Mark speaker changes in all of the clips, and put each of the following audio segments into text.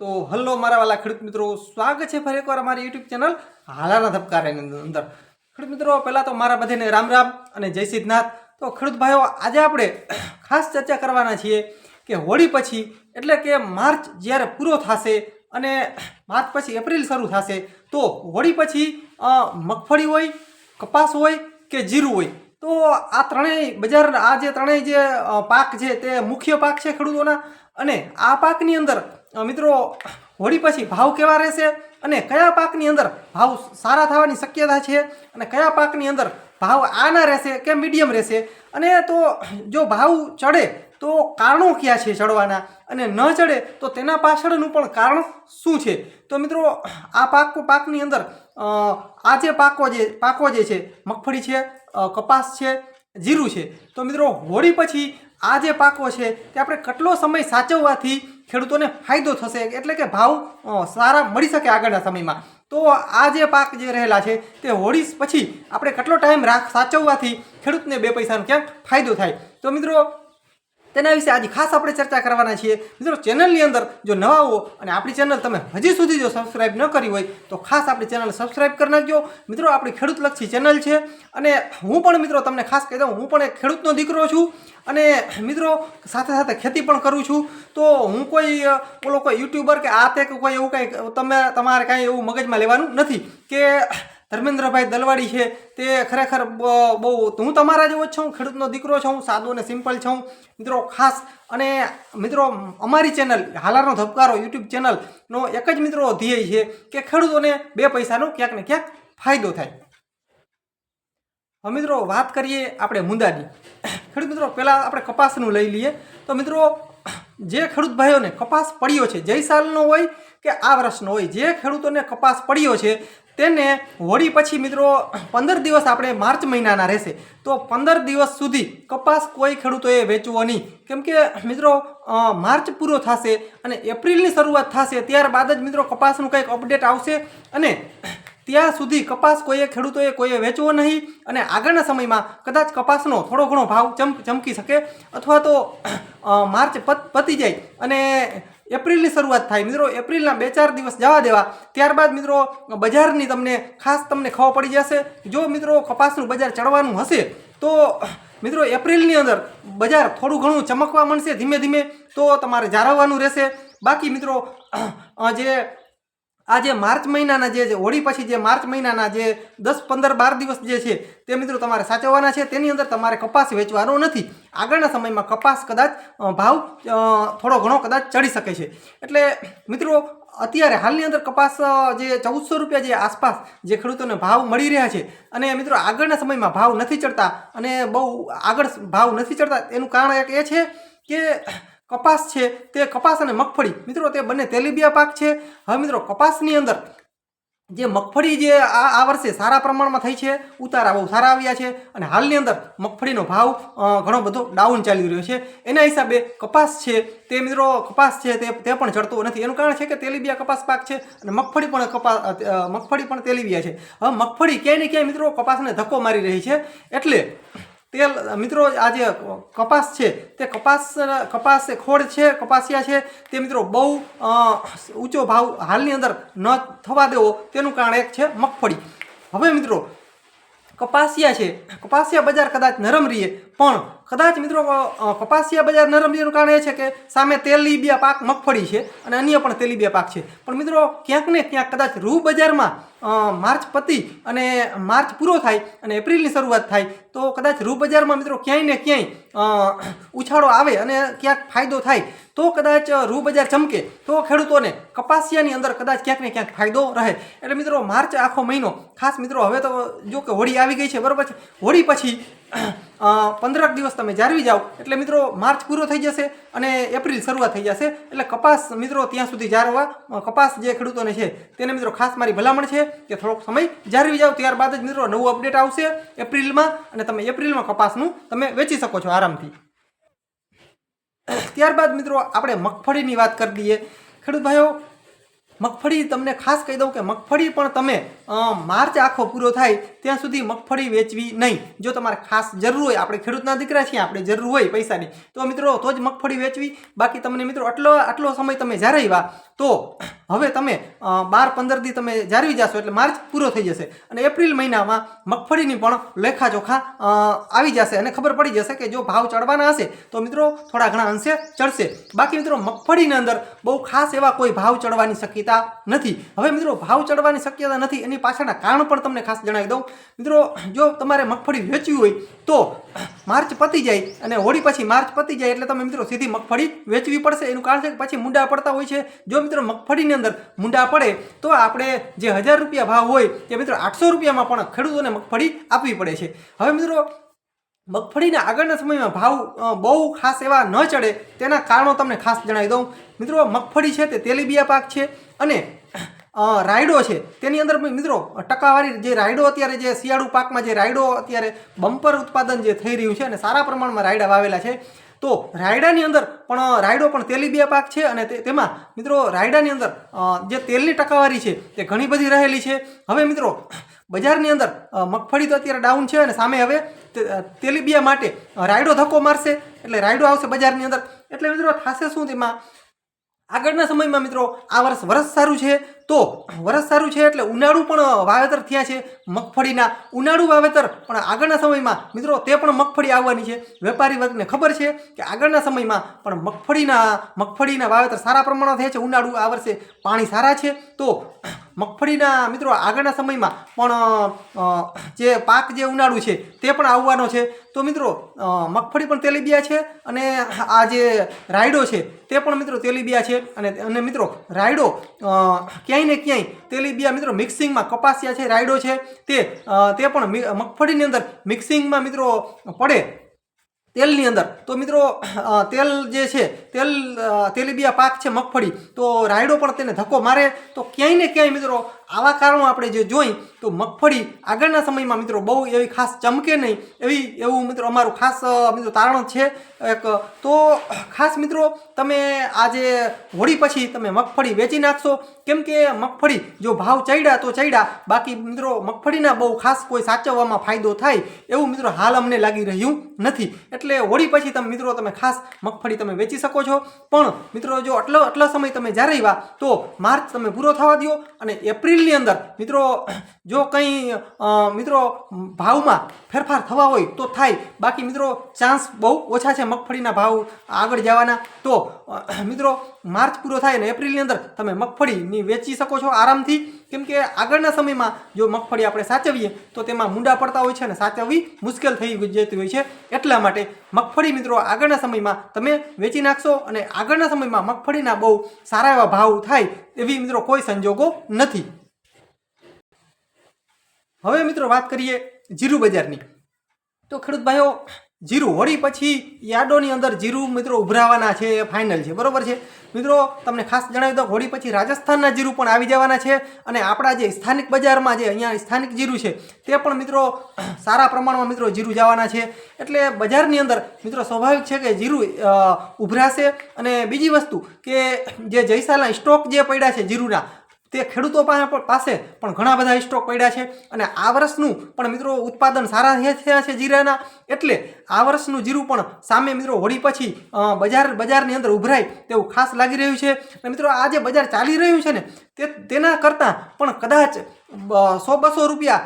Speaker 1: તો હલ્લો મારા વાલા ખેડૂત મિત્રો, સ્વાગત છે ફરી એકવાર અમારી યુટ્યુબ ચેનલ હાલાના ધબકારાની અંદર. ખેડૂત મિત્રો, પહેલાં તો મારા બધાને રામ રામ અને જય સિદ્ધનાથ. તો ખેડૂત ભાઈઓ, આજે આપણે ખાસ ચર્ચા કરવાના છીએ કે હોળી પછી, એટલે કે માર્ચ જ્યારે પૂરો થશે અને માર્ચ પછી એપ્રિલ શરૂ થશે, તો હોળી પછી મગફળી હોય, કપાસ હોય કે જીરું હોય? તો આ ત્રણેય બજાર, આ જે ત્રણેય જે પાક છે તે મુખ્ય પાક છે ખેડૂતોના. અને આ પાકની અંદર મિત્રો, હોળી પછી ભાવ કેવા રહેશે અને કયા પાકની અંદર ભાવ સારા થવાની શક્યતા છે અને કયા પાકની અંદર ભાવ આના રહેશે કે મીડિયમ રહેશે? અને તો જો ભાવ ચડે તો કારણો ક્યાં છે ચડવાના અને ન ચડે તો તેના પાછળનું પણ કારણ શું છે? તો મિત્રો, આ પાક પાકની અંદર આ જે પાકો જે પાકો જે છે, મગફળી છે કપાસ છે, જીરું છે. તો મિત્રો, હોળી પછી આ જે પાકો છે તે આપણે કેટલો સમય સાચવવાથી ખેડૂતોને ફાયદો થશે. એટલે કે ભાવ સારા મળી શકે આગળના સમયમાં. તો આ જે પાક જે રહેલા છે, તે હોળી પછી આપણે કેટલો ટાઈમ રાખ સાચવવાથી ખેડૂતને બે પૈસાનો ક્યાંક ફાયદો થાય. તો મિત્રો તેના વિશે આજે ખાસ આપણે ચર્ચા કરવાના છીએ. મિત્રો, ચેનલની અંદર જો નવા હો અને આપણી ચેનલ તમે હજી સુધી જો સબસ્ક્રાઇબ ન કરી હોય, તો ખાસ આપણી ચેનલ સબસ્ક્રાઇબ કરી નાખજો. મિત્રો, આપણી ખેડૂતલક્ષી ચેનલ છે અને હું પણ, મિત્રો, તમને ખાસ કહી દઉં, હું પણ એક ખેડૂતનો દીકરો છું અને, મિત્રો, સાથે સાથે ખેતી પણ કરું છું. તો હું કોઈ ઓલો કોઈ યુટ્યુબર કે આ તે કોઈ એવું કંઈ તમે, તમારે કાંઈ એવું મગજમાં લેવાનું નથી કે ધર્મેન્દ્રભાઈ દલવાડી છે, તે ખરેખર બહુ, હું તમારા જેવો જ છું, ખેડૂતનો દીકરો છું સાદો અને સિમ્પલ છું. મિત્રો, ખાસ અને, મિત્રો, અમારી ચેનલ, હાલારનો ધબકારો યુટ્યુબ ચેનલનો એક જ મિત્રો ધ્યેય છે કે ખેડૂતોને બે પૈસાનો ક્યાંક ને ક્યાંક ફાયદો થાય. હવે મિત્રો, વાત કરીએ આપણે મુંદાની. ખેડૂત મિત્રો, પહેલાં આપણે કપાસનું લઈ લઈએ. તો મિત્રો જે ખેડૂત ભાઈઓને કપાસ પડ્યો છે જય સાલનો હોય કે આ વર્ષનો હોય, જે ખેડૂતોને કપાસ પડ્યો છે, તેને હોળી પછી મિત્રો પંદર દિવસ આપણે માર્ચ મહિનાના રહેશે. તો પંદર દિવસ સુધી કપાસ કોઈ ખેડૂતોએ વેચવો નહીં. કેમ કે મિત્રો માર્ચ પૂરો થશે અને એપ્રિલની શરૂઆત થશે, ત્યારબાદ જ મિત્રો કપાસનું કંઈક અપડેટ આવશે અને ત્યાં સુધી કપાસ કોઈએ ખેડૂતોએ કોઈએ વેચવો નહીં અને આગળના સમયમાં કદાચ કપાસનો થોડો ઘણો ભાવ ચમ, ચમકી શકે અથવા તો માર્ચ પતી જાય અને એપ્રિલની શરૂઆત થાય. મિત્રો, એપ્રિલના બે ચાર દિવસ જવા દેવા. ત્યારબાદ મિત્રો, બજારની તમને ખાસ તમને ખબર પડી જશે. જો મિત્રો કપાસનું બજાર ચડવાનું હશે, તો, મિત્રો, એપ્રિલની અંદર બજાર થોડું ઘણું ચમકવા મળશે ધીમે ધીમે, તો તમારે જાળવવાનું રહેશે. બાકી મિત્રો જે આ જે માર્ચ મહિનાના જે જે હોળી પછી જે માર્ચ મહિનાના જે દસ, પંદર, બાર દિવસ જે છે, તે મિત્રો તમારે સાચવવાના છે. તેની અંદર તમારે કપાસ વેચવાનો નથી. આગળના સમયમાં કપાસ કદાચ ભાવ થોડો ઘણો કદાચ ચડી શકે છે. એટલે મિત્રો, અત્યારે હાલની અંદર કપાસ જે ચૌદસો રૂપિયા જે આસપાસ જે ખેડૂતોને ભાવ મળી રહ્યા છે. અને મિત્રો, આગળના સમયમાં ભાવ નથી ચડતા અને બહુ આગળ ભાવ નથી ચડતા. એનું કારણ એક એ છે કે કપાસ છે, તે કપાસ અને મગફળી. મિત્રો, તે બંને તેલીબિયા પાક છે. હવે મિત્રો, કપાસની અંદર જે મગફળી જે આ આ વર્ષે સારા પ્રમાણમાં થઈ છે, ઉતારા બહુ સારા આવ્યા છે અને હાલની અંદર મગફળીનો ભાવ ઘણો બધો ડાઉન ચાલી રહ્યો છે. એના હિસાબે કપાસ છે, તે મિત્રો, કપાસ છે, તે તે પણ ચડતો નથી. એનું કારણ છે કે તેલીબિયા કપાસ પાક છે અને મગફળી પણ કપાસ મગફળી પણ તેલીબિયા છે. હવે મગફળી ક્યાંય ને ક્યાંય મિત્રો કપાસને ધક્કો મારી રહી છે. એટલે તેલ મિત્રો, આ જે કપાસ છે, તે કપાસ કપાસ ખોડ છે, કપાસિયા છે, તે મિત્રો બહુ ઊંચો ભાવ હાલની અંદર ન થવા દેવો, તેનું કારણ એક છે મગફળી. હવે મિત્રો, કપાસિયા છે. કપાસિયા બજાર કદાચ નરમ રહીએ પણ કદાચ મિત્રો કપાસિયા બજાર નરમ રહીએનું કારણ એ છે કે સામે તેલીબિયા પાક મગફળી છે અને અન્ય પણ તેલીબિયા પાક છે. પણ મિત્રો, ક્યાંક ને ક્યાંક કદાચ રૂ બજારમાં માર્ચ પતી અને માર્ચ પૂરો થાય અને એપ્રિલની શરૂઆત થાય, તો કદાચ રૂ બજારમાં મિત્રો ક્યાંય ને ક્યાંય ઉછાળો આવે અને ક્યાંક ફાયદો થાય, તો કદાચ રૂ બજાર ચમકે, તો ખેડૂતોને કપાસિયાની અંદર કદાચ ક્યાંક ને ક્યાંક ફાયદો રહે. એટલે મિત્રો, માર્ચ આખો મહિનો, ખાસ મિત્રો, હવે તો જો કે હોળી આવી ગઈ છે, બરાબર છે? હોળી પછી પંદરક દિવસ તમે જાળવી જાઓ. એટલે મિત્રો, માર્ચ પૂરો થઈ જશે અને એપ્રિલ શરૂઆત થઈ જશે. એટલે કપાસ મિત્રો ત્યાં સુધી જાળવવા કપાસ જે ખેડૂતોને છે, તેને મિત્રો ખાસ મારી ભલામણ છે કે થોડોક સમય જાળવી જાઓ. ત્યારબાદ જ મિત્રો નવું અપડેટ આવશે એપ્રિલમાં અને તમે એપ્રિલમાં કપાસનું તમે વેચી શકો છો આરામથી. ત્યારબાદ મિત્રો આપણે મગફળીની વાત કરી દઈએ. ખેડૂત ભાઈઓ, મગફળી તમને ખાસ કહી દઉં કે મગફળી પણ તમે માર્ચ આખો પૂરો થાય ત્યાં સુધી મગફળી વેચવી નહીં. જો તમારે ખાસ જરૂર હોય, આપણે ખેડૂતના દીકરા છીએ, આપણે જરૂર હોય પૈસાની, તો મિત્રો તો જ મગફળી વેચવી. બાકી તમને મિત્રો આટલો આટલો સમય તમે જાળવ્યા તો હવે તમે બાર પંદર દી તમે જાળવી જશો, એટલે માર્ચ પૂરો થઈ જશે. અને એપ્રિલ મહિનામાં મગફળીની પણ લેખાજોખા આવી જશે અને ખબર પડી જશે કે જો ભાવ ચડવાના હશે, તો મિત્રો થોડા ઘણા અંશે ચડશે. બાકી મિત્રો મગફળીની અંદર બહુ ખાસ એવા કોઈ ભાવ ચડવાની શક્યતા નથી. હવે મિત્રો ભાવ ચડવાની શક્યતા નથી, એની પાછળના કારણ પણ તમને ખાસ જણાવી દઉં. મિત્રો, જો તમારે મગફળી વેચવી હોય તો માર્ચ પતી જાય અને હોળી પછી માર્ચ પતી જાય એટલે તમે મિત્રો સીધી મગફળી વેચવી પડશે. એનું કારણ છે કે પછી મુંડા પડતા હોય છે. જો મિત્રો મગફળીની અંદર મુંડા પડે, તો આપણે જે હજાર રૂપિયા ભાવ હોય તે મિત્રો આઠસો રૂપિયામાં પણ ખેડૂતોને મગફળી આપવી પડે છે. હવે મિત્રો, મગફળીના આગળના સમયમાં ભાવ બહુ ખાસ એવા ન ચડે તેના કારણો તમને ખાસ જણાવી દઉં. મિત્રો, મગફળી છે તે તેલીબિયા પાક છે અને રાયડો છે. તેની અંદર મિત્રો, ટકાવારી જે રાયડો અત્યારે જે શિયાળુ પાકમાં જે રાયડો અત્યારે બમ્પર ઉત્પાદન જે થઈ રહ્યું છે અને સારા પ્રમાણમાં રાયડા વાવેલા છે. તો રાયડાની અંદર પણ રાયડો પણ તેલીબિયા પાક છે અને તેમાં, મિત્રો, રાયડાની અંદર જે તેલની ટકાવારી છે તે ઘણી બધી રહેલી છે. હવે, મિત્રો, બજારની અંદર મગફળી તો અત્યારે ડાઉન છે અને સામે હવે તેલીબિયા માટે રાયડો ધક્કો મારશે. એટલે રાયડો આવશે બજારની અંદર. એટલે, મિત્રો, થશે શું તેમાં? આગળના સમયમાં, મિત્રો, આ વર્ષ વરસ સારું છે. તો વરસ સારું છે એટલે ઉનાળુ પણ વાવેતર થયા છે મગફળીના. ઉનાળુ વાવેતર, પણ આગળના સમયમાં, મિત્રો, તે પણ મગફળી આવવાની છે. વેપારી વર્ગને ખબર છે કે આગળના સમયમાં પણ મગફળીના મગફળીના વાવેતર સારા પ્રમાણમાં થયા છે. ઉનાળુ આ વર્ષે પાણી સારા છે. તો મગફળીના મિત્રો આગળના સમયમાં પણ જે પાક જે ઉનાળુ છે તે પણ આવવાનો છે. તો મિત્રો મગફળી પણ તેલીબિયા છે અને આ જે રાયડો છે તે પણ મિત્રો તેલીબિયા છે. અને અને મિત્રો, રાયડો ક્યાંય ને ક્યાંય તેલીબિયા મિત્રો મિક્સિંગમાં કપાસિયા છે, રાયડો છે. તે તે પણ મગફળીની અંદર મિક્સિંગમાં મિત્રો પડે. તેલની અંદર. તો મિત્રો તેલ જે છે, તેલ તેલીબિયા પાક છે મગફળી, તો રાયડો પણ તેને ધક્કો મારે. તો ક્યાંય ને ક્યાંય મિત્રો આવા કારણો આપણે જે જોઈ, તો મગફળી આગળના સમયમાં મિત્રો બહુ એવી ખાસ ચમકે નહીં. એવી એવું મિત્રો અમારું ખાસ મિત્રો તારણ છે એક. તો, ખાસ મિત્રો, તમે આજે હોળી પછી તમે મગફળી વેચી નાખશો. કેમ કે મગફળી જો ભાવ ચડ્યા તો ચડ્યા. બાકી મિત્રો મગફળીના બહુ ખાસ કોઈ સાચવવામાં ફાયદો થાય એવું મિત્રો હાલ અમને લાગી રહ્યું નથી. એટલે હોળી પછી તમે મિત્રો તમે ખાસ મગફળી તમે વેચી શકો છો. પણ મિત્રો જો આટલો, આટલા સમય તમે જાળવ્યા તો માર્ચ તમે પૂરો થવા દો અને એપ્રિલની અંદર, મિત્રો, જો કંઈ મિત્રો, ભાવમાં ફેરફાર થવા હોય તો થાય. બાકી, મિત્રો ચાન્સ બહુ ઓછા છે મગફળીના ભાવ આગળ જવાના. તો મિત્રો, માર્ચ પૂરો થાય અને એપ્રિલની અંદર તમે મગફળીની વેચી શકો છો આરામથી. કેમ કે આગળના સમયમાં જો મગફળી આપણે સાચવીએ, તો તેમાં મૂંડા પડતા હોય છે અને સાચવવી મુશ્કેલ થઈ જતી હોય છે. એટલા માટે મગફળી, મિત્રો, આગળના સમયમાં તમે વેચી નાખશો અને આગળના સમયમાં મગફળીના બહુ સારા એવા ભાવ થાય એવી, મિત્રો, કોઈ સંજોગો નથી. હવે મિત્રો વાત કરીએ જીરું બજારની. તો ખેડૂત ભાઈઓ, જીરું હોળી પછી યાર્ડોની અંદર જીરું મિત્રો ઉભરાવાના છે એ ફાઇનલ છે, બરોબર છે? મિત્રો, તમને ખાસ જણાવી દો હોળી પછી રાજસ્થાનના જીરું પણ આવી જવાના છે અને આપણા જે સ્થાનિક બજારમાં જે અહીંયા સ્થાનિક જીરું છે, તે પણ મિત્રો સારા પ્રમાણમાં મિત્રો જીરું જવાના છે. એટલે બજારની અંદર મિત્રો સ્વાભાવિક છે કે જીરું ઉભરાશે અને બીજી વસ્તુ કે જે જયસાલના સ્ટોક જે પડ્યા છે જીરુના તે ખેડૂતો પાસે પણ- ઘણા બધા સ્ટોક પડ્યા છે. અને આ વર્ષનું પણ મિત્રો ઉત્પાદન સારા થયા છે જીરાના. એટલે આ વર્ષનું જીરું પણ સામે મિત્રો હોળી પછી બજાર બજારની અંદર ઉભરાય તેવું ખાસ લાગી રહ્યું છે. અને મિત્રો આ જે બજાર ચાલી રહ્યું છે ને, તે તેના કરતાં પણ કદાચ સો બસો રૂપિયા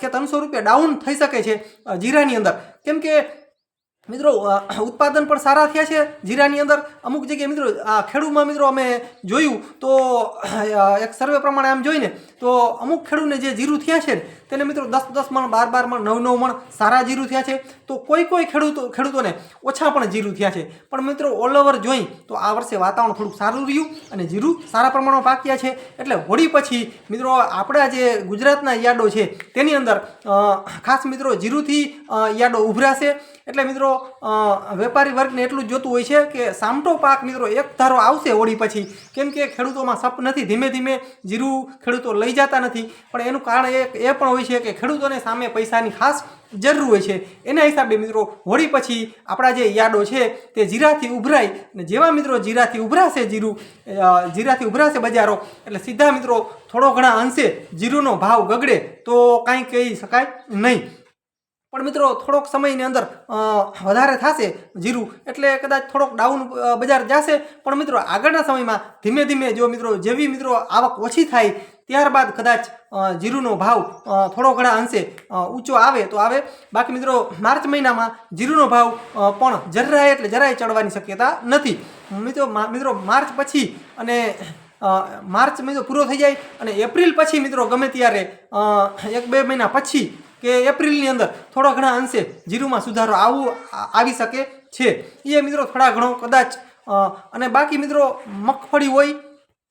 Speaker 1: કે ત્રણસો રૂપિયા ડાઉન થઈ શકે છે જીરાની અંદર. કેમ કે મિત્રો ઉત્પાદન પણ સારા થયા છે. જીરાની અંદર અમુક જગ્યાએ મિત્રો, આ ખેડૂમાં મિત્રો અમે જોયું તો એક સર્વે પ્રમાણે આમ જોઈને, તો અમુક ખેડૂને જે જીરું થયા છે ને તેને મિત્રો દસ દસ મણ, બાર બાર મણ, નવ નવ મણ સારા જીરું થયા છે. તો કોઈ કોઈ ખેડૂતો ખેડૂતોને ઓછા પણ જીરું થયા છે. પણ મિત્રો ઓલ ઓવર જોઈ તો આ વર્ષે વાતાવરણ થોડુંક સારું રહ્યું અને જીરું સારા પ્રમાણમાં પાક્યા છે. એટલે હોળી પછી મિત્રો આપણા જે ગુજરાતના યાર્ડો છે તેની અંદર ખાસ મિત્રો જીરુંથી યાર્ડો ઉભરાશે એટલે મિત્રો વેપારી વર્ગને એટલું જોતું હોય છે કે સામટો પાક મિત્રો એક ધારો આવશે હોળી પછી. કેમ કે ખેડૂતોમાં સપ નથી. ધીમે ધીમે જીરું ખેડૂતો લઈ જતા નથી. પણ એનું કારણ એ એ પણ હોય હોય છે કે ખેડૂતોને સામે પૈસાની ખાસ જરૂર હોય છે. એના હિસાબે મિત્રો હોળી પછી આપણા જે યાર્ડો છે તે જીરાથી ઉભરાય અને જેવા મિત્રો જીરાથી ઉભરાશે જીરું જીરાથી ઉભરાશે બજારો, એટલે સીધા મિત્રો થોડો ઘણા અંશે જીરુનો ભાવ ગગડે તો કાંઈ કહી શકાય નહીં. પણ મિત્રો, થોડોક સમયની અંદર વધારે થશે જીરું, એટલે કદાચ થોડોક ડાઉન બજાર જશે. પણ મિત્રો, આગળના સમયમાં ધીમે ધીમે જો મિત્રો જેવી મિત્રો આવક ઓછી થાય ત્યારબાદ કદાચ જીરુનો ભાવ થોડો ઘણા અંશે ઊંચો આવે તો આવે. બાકી મિત્રો, માર્ચ મહિનામાં જીરુનો ભાવ પણ જરાય એટલે જરાય ચડવાની શક્યતા નથી. મિત્રો મિત્રો, માર્ચ પછી અને માર્ચ મહિનો પૂરો થઈ જાય અને એપ્રિલ પછી મિત્રો ગમે ત્યારે એક બે મહિના પછી કે એપ્રિલની અંદર થોડો ઘણા અંશે જીરુમાં સુધારો આવું આવી શકે છે. એ મિત્રો થોડા ઘણો કદાચ અને બાકી મિત્રો, મગફળી હોય,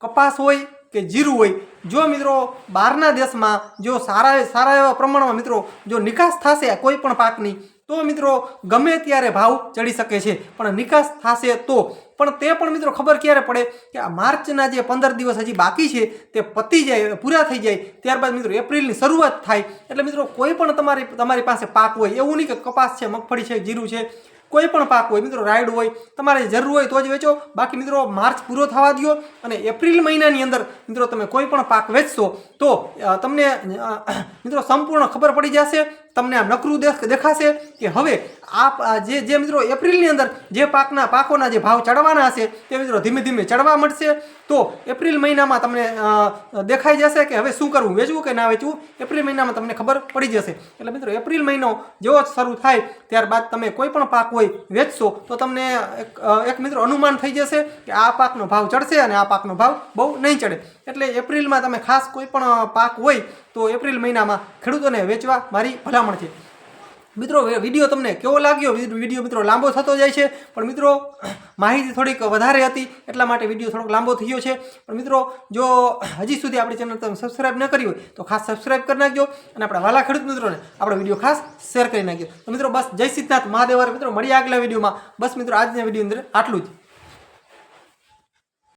Speaker 1: કપાસ હોય કે જીરું હોય. જો મિત્રો, બહારના દેશમાં જો સારા સારા એવા પ્રમાણમાં મિત્રો જો નિકાસ થશે કોઈ પણ પાકની, તો મિત્રો ગમે ત્યારે ભાવ ચડી શકે છે. પણ નિકાસ થશે તો. પણ તે પણ મિત્રો ખબર ક્યારે પડે? કે આ માર્ચના જે પંદર દિવસ હજી બાકી છે, તે પતી જાય, પૂરા થઈ જાય. ત્યારબાદ મિત્રો એપ્રિલની શરૂઆત થાય. એટલે મિત્રો કોઈ પણ તમારી તમારી પાસે પાક હોય, એવું નહીં કે કપાસ છે, મગફળી છે, જીરું છે કોઈ પણ પાક હોય, મિત્રો રાયડ હોય, તમારે જરૂર હોય તો જ વેચો. બાકી, મિત્રો, માર્ચ પૂરો થવા દો અને એપ્રિલ મહિનાની અંદર, મિત્રો, તમે કોઈ પણ પાક વેચશો તો તમને મિત્રો, સંપૂર્ણ ખબર પડી જશે તમને આ નકરું દેખ, દેખાશે કે હવે આ જે જે મિત્રો એપ્રિલની અંદર જે પાકના, પાકોના જે ભાવ ચડવાના હશે તે મિત્રો ધીમે ધીમે ચડવા મળશે તો એપ્રિલ મહિનામાં તમને દેખાઈ જશે કે હવે શું કરવું, વેચવું કે ના વેચવું, એપ્રિલ મહિનામાં તમને ખબર પડી જશે. એટલે મિત્રો એપ્રિલ મહિનો જેવો શરૂ થાય ત્યારબાદ તમે કોઈ પણ પાક હોય વેચશો, તો તમને એક મિત્રો અનુમાન થઈ જશે કે આ પાકનો ભાવ ચડશે અને આ પાકનો ભાવ બહુ નહીં ચડે. એટલે એપ્રિલમાં તમે ખાસ કોઈ પણ પાક હોય તો એપ્રિલ મહિનામાં ખેડૂતોને વેચવા મારી ભલામણ છે. મિત્રો વીડિયો તમને કેવો લાગ્યો? વીડિયો મિત્રો લાંબો થતો જાય છે. પણ મિત્રો, માહિતી થોડીક વધારે હતી, એટલા માટે વીડિયો થોડોક લાંબો થયો છે. પણ મિત્રો, જો હજી સુધી આપણી ચેનલ તમે સબસ્ક્રાઈબ ન કરી હોય, તો ખાસ સબસ્ક્રાઈબ કરી નાખજો અને આપણા વાલા ખેડૂત મિત્રોને આપણો વીડિયો ખાસ શેર કરી નાખજો. તો મિત્રો, બસ જય સિદ્ધનાથ મહાદેવર મિત્રો, મળીએ આગલા વિડીયોમાં બસ મિત્રો, આજના વીડિયો અંદર આટલું જ.